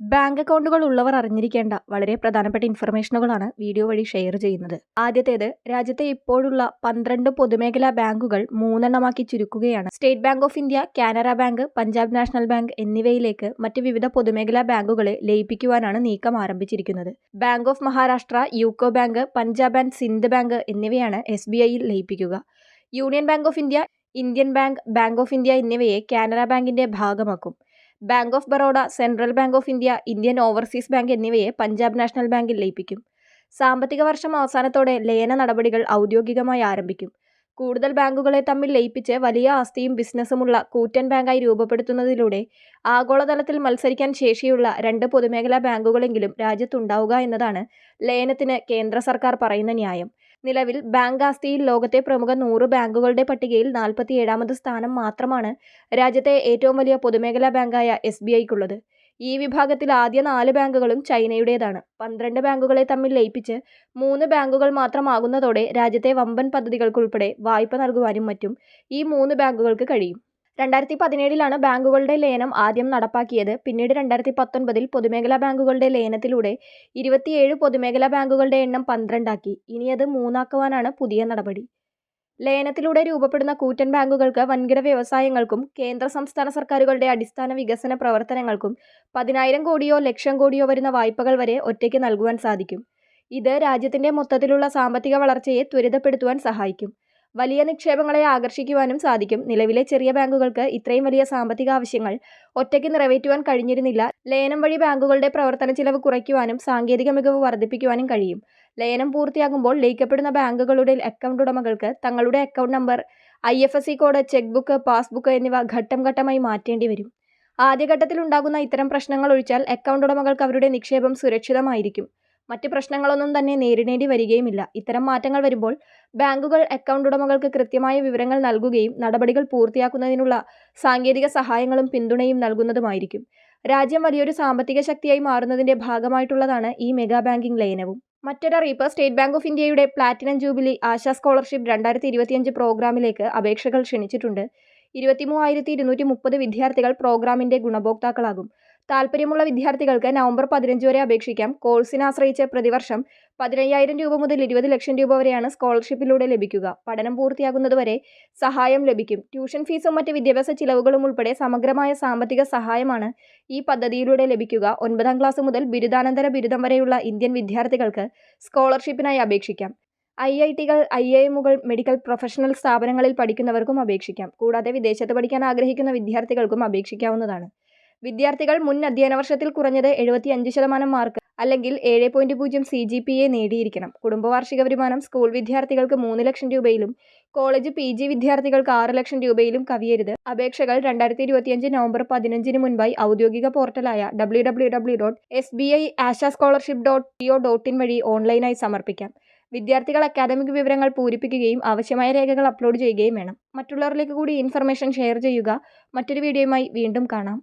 Bank അക്കൗണ്ടുകൾ ഉള്ളവർ അറിഞ്ഞിരിക്കേണ്ട വളരെ പ്രധാനപ്പെട്ട ഇൻഫർമേഷനുകളാണ് വീഡിയോ വഴി ഷെയർ ചെയ്യുന്നത്. ആദ്യത്തേത് രാജ്യത്തെ ഇപ്പോഴുള്ള പന്ത്രണ്ട് പൊതുമേഖലാ ബാങ്കുകൾ മൂന്നെണ്ണമാക്കി ചുരുക്കുകയാണ്. State bank of India Canara bank Punjab national bank എന്നിവയിലേക്ക് മറ്റ് വിവിധ പൊതുമേഖലാ ബാങ്കുകളെ ലയിപ്പിക്കുവാനാണ് നീക്കം ആരംഭിച്ചിരിക്കുന്നത്. Bank of Maharashtra UCO bank Punjab and Sind bank എന്നിവയാണ് എസ് ബി ഐയിൽ ലയിപ്പിക്കുക. Union bank of India Indian bank bank of India എന്നിവയെ കാനറ ബാങ്കിന്റെ ഭാഗമാക്കും. Bank of Baroda central bank of India Indian overseas bank എന്നിവയെ പഞ്ചാബ് നാഷണൽ ബാങ്കിൽ ലയിപ്പിക്കും. സാമ്പത്തിക വർഷം അവസാനത്തോടെ ലയന നടപടികൾ ഔദ്യോഗികമായി ആരംഭിക്കും. കൂടുതൽ ബാങ്കുകളെ തമ്മിൽ ലയിപ്പിച്ച് വലിയ ആസ്തിയും ബിസിനസ്സുമുള്ള കൂറ്റൻ ബാങ്കായി രൂപപ്പെടുത്തുന്നതിലൂടെ ആഗോളതലത്തിൽ മത്സരിക്കാൻ ശേഷിയുള്ള രണ്ട് പൊതുമേഖലാ ബാങ്കുകളെങ്കിലും രാജ്യത്തുണ്ടാവുക എന്നതാണ് ലയനത്തിന് കേന്ദ്ര സർക്കാർ പറയുന്ന ന്യായം. നിലവിൽ ബാങ്ക് ആസ്തിയിൽ ലോകത്തെ പ്രമുഖ നൂറ് ബാങ്കുകളുടെ പട്ടികയിൽ നാൽപ്പത്തിയേഴാമത് സ്ഥാനം മാത്രമാണ് രാജ്യത്തെ ഏറ്റവും വലിയ പൊതുമേഖലാ ബാങ്കായ എസ് ബി ഐക്കുള്ളത്. ഈ വിഭാഗത്തിൽ ആദ്യ നാല് ബാങ്കുകളും ചൈനയുടേതാണ്. പന്ത്രണ്ട് ബാങ്കുകളെ തമ്മിൽ ലയിപ്പിച്ച് മൂന്ന് ബാങ്കുകൾ മാത്രമാകുന്നതോടെ രാജ്യത്തെ വമ്പൻ പദ്ധതികൾക്കുൾപ്പെടെ വായ്പ നൽകുവാനും മറ്റും ഈ മൂന്ന് ബാങ്കുകൾക്ക് കഴിയും. രണ്ടായിരത്തി പതിനേഴിലാണ് ബാങ്കുകളുടെ ലയനം ആദ്യം നടപ്പാക്കിയത്. പിന്നീട് രണ്ടായിരത്തി പത്തൊൻപതിൽ പൊതുമേഖലാ ബാങ്കുകളുടെ ലയനത്തിലൂടെ ഇരുപത്തിയേഴ് പൊതുമേഖലാ ബാങ്കുകളുടെ എണ്ണം പന്ത്രണ്ടാക്കി. ഇനി അത് മൂന്നാക്കുവാനാണ് പുതിയ നടപടി. ലയനത്തിലൂടെ രൂപപ്പെടുന്ന കൂറ്റൻ ബാങ്കുകൾക്ക് വൻകിട വ്യവസായങ്ങൾക്കും കേന്ദ്ര സംസ്ഥാന സർക്കാരുകളുടെ അടിസ്ഥാന വികസന പ്രവർത്തനങ്ങൾക്കും പതിനായിരം കോടിയോ ലക്ഷം കോടിയോ വരുന്ന വായ്പകൾ വരെ ഒറ്റയ്ക്ക് നൽകുവാൻ സാധിക്കും. ഇത് രാജ്യത്തിന്റെ മൊത്തത്തിലുള്ള സാമ്പത്തിക വളർച്ചയെ ത്വരിതപ്പെടുത്തുവാൻ സഹായിക്കും. വലിയ നിക്ഷേപങ്ങളെ ആകർഷിക്കുവാനും സാധിക്കും. നിലവിലെ ചെറിയ ബാങ്കുകൾക്ക് ഇത്രയും വലിയ സാമ്പത്തിക ആവശ്യങ്ങൾ ഒറ്റയ്ക്ക് നിറവേറ്റുവാൻ കഴിഞ്ഞിരുന്നില്ല. ലയനം വഴി ബാങ്കുകളുടെ പ്രവർത്തന ചിലവ് കുറയ്ക്കുവാനും സാങ്കേതിക മികവ് വർദ്ധിപ്പിക്കുവാനും കഴിയും. ലയനം പൂർത്തിയാകുമ്പോൾ ലയിക്കപ്പെടുന്ന ബാങ്കുകളുടെ അക്കൗണ്ട് ഉടമകൾക്ക് തങ്ങളുടെ account number I F S C code cheque book passbook എന്നിവ ഘട്ടം ഘട്ടമായി മാറ്റേണ്ടി വരും. ആദ്യഘട്ടത്തിൽ ഉണ്ടാകുന്ന ഇത്തരം പ്രശ്നങ്ങൾ ഒഴിച്ചാൽ അക്കൗണ്ട് ഉടമകൾക്ക് അവരുടെ നിക്ഷേപം സുരക്ഷിതമായിരിക്കും. മറ്റ് പ്രശ്നങ്ങളൊന്നും തന്നെ നേരിടേണ്ടി വരികയുമില്ല. ഇത്തരം മാറ്റങ്ങൾ വരുമ്പോൾ ബാങ്കുകൾ അക്കൗണ്ട് ഉടമകൾക്ക് കൃത്യമായ വിവരങ്ങൾ നൽകുകയും നടപടികൾ പൂർത്തിയാക്കുന്നതിനുള്ള സാങ്കേതിക സഹായങ്ങളും പിന്തുണയും നൽകുന്നതുമായിരിക്കും. രാജ്യം വലിയൊരു സാമ്പത്തിക ശക്തിയായി മാറുന്നതിന്റെ ഭാഗമായിട്ടുള്ളതാണ് ഈ മെഗാ ബാങ്കിംഗ് ലയനവും. മറ്റൊരറിയിപ്പ് സ്റ്റേറ്റ് ബാങ്ക് ഓഫ് ഇന്ത്യയുടെ പ്ലാറ്റിനം ജൂബിലി ആശാ സ്കോളർഷിപ്പ് രണ്ടായിരത്തി ഇരുപത്തിയഞ്ച് പ്രോഗ്രാമിലേക്ക് അപേക്ഷകൾ ക്ഷണിച്ചിട്ടുണ്ട്. ഇരുപത്തി മൂവായിരത്തി ഇരുന്നൂറ്റി മുപ്പത് വിദ്യാർത്ഥികൾ പ്രോഗ്രാമിന്റെ ഗുണഭോക്താക്കളാകും. താൽപ്പര്യമുള്ള വിദ്യാർത്ഥികൾക്ക് നവംബർ പതിനഞ്ച് വരെ അപേക്ഷിക്കാം. കോഴ്സിനെ ആശ്രയിച്ച് പ്രതിവർഷം പതിനയ്യായിരം രൂപ മുതൽ ഇരുപത് ലക്ഷം രൂപ വരെയാണ് സ്കോളർഷിപ്പിലൂടെ ലഭിക്കുക. പഠനം പൂർത്തിയാകുന്നതുവരെ സഹായം ലഭിക്കും. ട്യൂഷൻ ഫീസും മറ്റ് വിദ്യാഭ്യാസ ചിലവുകളും ഉൾപ്പെടെ സമഗ്രമായ സാമ്പത്തിക സഹായമാണ് ഈ പദ്ധതിയിലൂടെ ലഭിക്കുക. ഒൻപതാം ക്ലാസ് മുതൽ ബിരുദാനന്തര ബിരുദം വരെയുള്ള ഇന്ത്യൻ വിദ്യാർത്ഥികൾക്ക് സ്കോളർഷിപ്പിനായി അപേക്ഷിക്കാം. ഐ ഐ ടികൾ ഐ ഐ എമ്മുകൾ മെഡിക്കൽ പ്രൊഫഷണൽ സ്ഥാപനങ്ങളിൽ പഠിക്കുന്നവർക്കും അപേക്ഷിക്കാം. കൂടാതെ വിദേശത്ത് പഠിക്കാൻ ആഗ്രഹിക്കുന്ന വിദ്യാർത്ഥികൾക്കും അപേക്ഷിക്കാവുന്നതാണ്. വിദ്യാർത്ഥികൾ മുൻ അധ്യയന വർഷത്തിൽ കുറഞ്ഞത് എഴുപത്തിയഞ്ച് ശതമാനം മാർക്ക് അല്ലെങ്കിൽ ഏഴ് പോയിന്റ് പൂജ്യം സി ജി പി എ നേടിയിരിക്കണം. കുടുംബവാർഷിക വരുമാനം സ്കൂൾ വിദ്യാർത്ഥികൾക്ക് മൂന്ന് ലക്ഷം രൂപയിലും കോളേജ് പി ജി വിദ്യാർത്ഥികൾക്ക് ആറ് ലക്ഷം രൂപയിലും കവിയരുത്. അപേക്ഷകൾ രണ്ടായിരത്തി ഇരുപത്തിയഞ്ച് നവംബർ പതിനഞ്ചിന് മുൻപായി ഔദ്യോഗിക പോർട്ടലായ W W W dot S B I Asha scholarship dot T O dot in വഴി ഓൺലൈനായി സമർപ്പിക്കാം. വിദ്യാർത്ഥികൾ അക്കാദമിക് വിവരങ്ങൾ പൂരിപ്പിക്കുകയും ആവശ്യമായ രേഖകൾ അപ്ലോഡ് ചെയ്യുകയും വേണം. മറ്റുള്ളവരിലേക്ക് കൂടി ഇൻഫർമേഷൻ ഷെയർ ചെയ്യുക. മറ്റൊരു വീഡിയോയുമായി വീണ്ടും കാണാം.